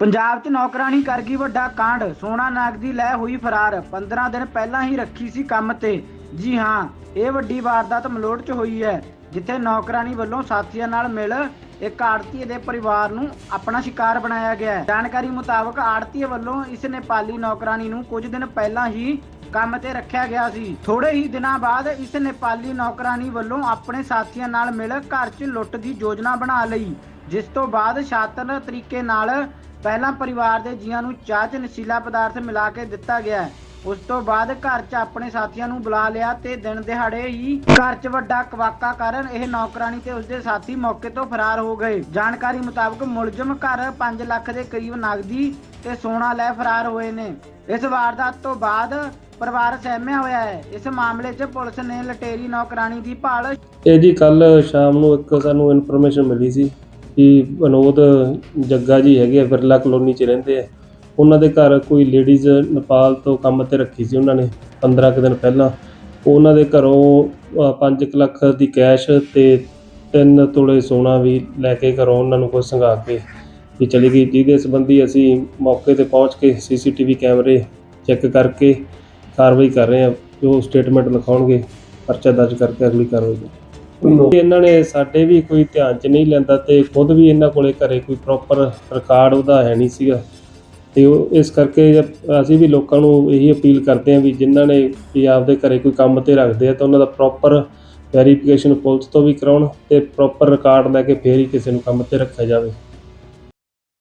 ਪੰਜਾਬ 'ਚ ਨੌਕਰਾਨੀ ਕਰ ਗਈ ਵੱਡਾ ਕਾਂਡ। ਸੋਨਾ ਨਗਦੀ ਲੈ ਹੋਈ ਫਰਾਰ। 15 ਦਿਨ ਪਹਿਲਾਂ ਹੀ ਰੱਖੀ ਸੀ ਕੰਮ ਤੇ। ਜੀ ਹਾਂ, ਇਹ ਵੱਡੀ ਵਾਰਦਾਤ ਮਲੋਟ 'ਚ ਹੋਈ ਹੈ, ਜਿੱਥੇ ਨੌਕਰਾਨੀ ਵੱਲੋਂ ਸਾਥੀਆਂ ਨਾਲ ਮਿਲ ਇੱਕ ਆੜਤੀ ਦੇ ਪਰਿਵਾਰ ਨੂੰ ਆਪਣਾ ਸ਼ਿਕਾਰ ਬਣਾਇਆ ਗਿਆ ਹੈ। ਜਾਣਕਾਰੀ ਮੁਤਾਬਕ ਆੜਤੀ ਵੱਲੋਂ ਇਸ ਨੇਪਾਲੀ ਨੌਕਰਾਨੀ ਨੂੰ ਕੁਝ ਦਿਨ ਪਹਿਲਾਂ ਹੀ ਕੰਮ ਤੇ ਰੱਖਿਆ ਗਿਆ ਸੀ। ਥੋੜੇ ਹੀ ਦਿਨਾਂ ਬਾਅਦ ਇਸ ਨੇਪਾਲੀ ਨੌਕਰਾਨੀ ਵੱਲੋਂ ਆਪਣੇ ਸਾਥੀਆਂ ਨਾਲ ਮਿਲ ਘਰ 'ਚ ਲੁੱਟ ਦੀ ਯੋਜਨਾ ਬਣਾ ਲਈ, ਜਿਸ ਤੋਂ ਬਾਅਦ ਸ਼ਾਤਰ ਤਰੀਕੇ ਨਾਲ ਪਹਿਲਾਂ ਪਰਿਵਾਰ ਦੇ ਜੀਆਂ ਨੂੰ ਚਾਹ 'ਚ ਨਸ਼ੀਲਾ ਪਦਾਰਥ ਮਿਲਾ ਕੇ ਦਿੱਤਾ ਗਿਆ। ਉਸ ਤੋਂ ਬਾਅਦ ਘਰ 'ਚ ਆਪਣੇ ਸਾਥੀਆਂ ਨੂੰ ਬੁਲਾ ਲਿਆ ਤੇ ਦਿਨ ਦਿਹਾੜੇ ਹੀ ਘਰ 'ਚ ਵੱਡਾ ਕਵਾਕਾ ਕਰਨ ਇਹ ਨੌਕਰਾਨੀ ਤੇ ਉਸਦੇ ਸਾਥੀ ਮੌਕੇ ਤੋਂ ਫਰਾਰ ਹੋ ਗਏ। ਜਾਣਕਾਰੀ ਮੁਤਾਬਕ ਮੁਲਜ਼ਮ ਘਰ 5 ਲੱਖ ਦੇ ਕਰੀਬ ਨਗਦੀ ਤੇ ਸੋਨਾ ਲੈ ਫਰਾਰ ਹੋਏ ਨੇ। ਇਸ ਵਾਰਦਾਤ ਤੋਂ ਬਾਅਦ ਪਰਿਵਾਰ ਸਹਿਮਿਆ ਹੋਇਆ ਹੈ। ਇਸ ਮਾਮਲੇ 'ਚ ਪੁਲਿਸ ਨੇ ਲਟੇਰੀ ਨੌਕਰਾਨੀ ਦੀ ਭਾਲ ਇਹ ਜੀ ਕੱਲ ਸ਼ਾਮ ਨੂੰ ਇੱਕ ਸਾਨੂੰ ਇਨਫੋਰਮੇਸ਼ਨ ਮਿਲੀ ਸੀ ਕਿ ਵਿਨੋਦ ਜੱਗਾ ਜੀ ਹੈਗੇ ਆ ਬਿਰਲਾ ਕਲੋਨੀ 'ਚ ਰਹਿੰਦੇ ਆ। ਉਹਨਾਂ ਦੇ ਘਰ ਕੋਈ ਲੇਡੀਜ਼ ਨੇਪਾਲ ਤੋਂ ਕੰਮ ਤੇ ਰੱਖੀ ਸੀ ਉਹਨਾਂ ਨੇ 15 ਕੁ ਦਿਨ ਪਹਿਲਾਂ। ਉਹਨਾਂ ਦੇ ਘਰੋਂ 5 ਲੱਖ ਦੀ ਕੈਸ਼ ਤੇ 3 ਤੋਲੇ ਸੋਨਾ ਵੀ ਲੈ ਕੇ ਘਰੋਂ ਉਹਨਾਂ ਨੂੰ ਕੋਈ ਸੰਘਾ ਕੇ ਵੀ ਚਲੀ ਗਈ। ਜਿਹਦੇ ਸੰਬੰਧੀ ਅਸੀਂ ਮੌਕੇ ਤੇ ਪਹੁੰਚ ਕੇ ਸੀਸੀਟੀਵੀ ਕੈਮਰੇ ਚੈੱਕ ਕਰਕੇ ਕਾਰਵਾਈ ਕਰ ਰਹੇ ਹਾਂ, ਜੋ ਸਟੇਟਮੈਂਟ ਲਿਖਾਉਣਗੇ, ਪਰਚਾ ਦਰਜ ਕਰਕੇ ਅਗਲੀ ਕਾਰਵਾਈ ਇਹਨਾਂ ਨੇ ਸਾਡੇ ਵੀ ਕੋਈ ਧਿਆਨ ਚ ਨਹੀਂ ਲੈਂਦਾ ਤੇ ਖੁਦ ਵੀ ਇਹਨਾਂ ਕੋਲੇ ਘਰੇ ਕੋਈ ਪ੍ਰੋਪਰ ਰਿਕਾਰਡ ਉਹਦਾ ਹੈ ਨਹੀਂ ਸੀਗਾ। ਤੇ ਉਹ ਇਸ ਕਰਕੇ ਅਸੀਂ ਵੀ ਲੋਕਾਂ ਨੂੰ ਇਹੀ ਅਪੀਲ ਕਰਦੇ ਹਾਂ ਵੀ ਜਿਨ੍ਹਾਂ ਨੇ ਵੀ ਆਪਦੇ ਘਰੇ ਕੋਈ ਕੰਮ ਤੇ ਰੱਖਦੇ ਆ ਤਾਂ ਉਹਨਾਂ ਦਾ ਪ੍ਰੋਪਰ ਵੈਰੀਫਿਕੇਸ਼ਨ ਪੁਲਿਸ ਤੋਂ ਵੀ ਕਰਾਉਣ ਤੇ ਪ੍ਰੋਪਰ ਰਿਕਾਰਡ ਲੈ ਕੇ ਫੇਰ ਹੀ ਕਿਸੇ ਨੂੰ ਕੰਮ ਤੇ ਰੱਖਿਆ ਜਾਵੇ।